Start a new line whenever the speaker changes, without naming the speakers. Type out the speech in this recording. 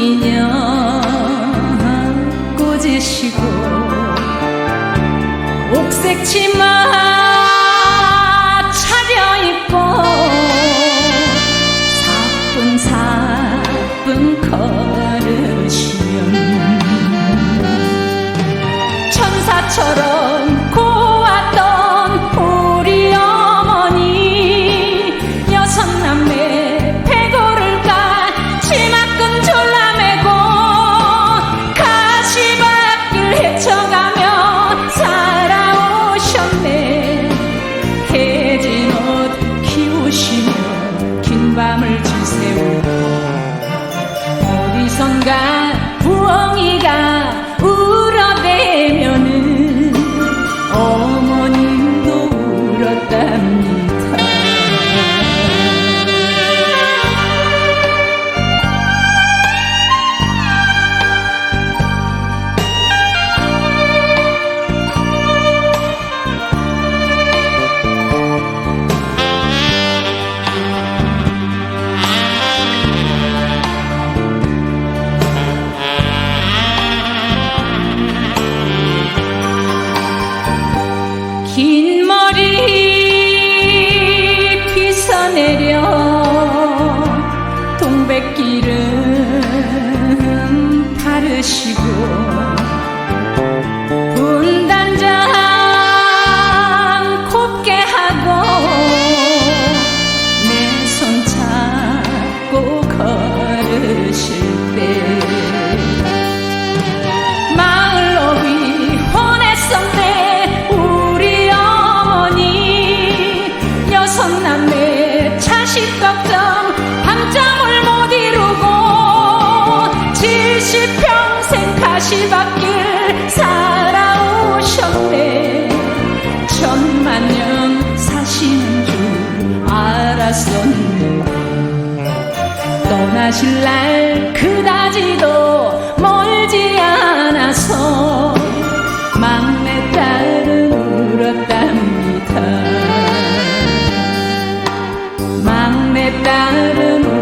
인연 꽂으시고 옥색 치마 차려입고 사뿐사뿐 걸으시면 천사처럼 听 칠십평생 가시밭길 살아오셨네 천만 년 사시는 줄 알았었는데. 떠나실 날 그다지도 멀지 않아서 막내 딸은 울었답니다. 막내 딸은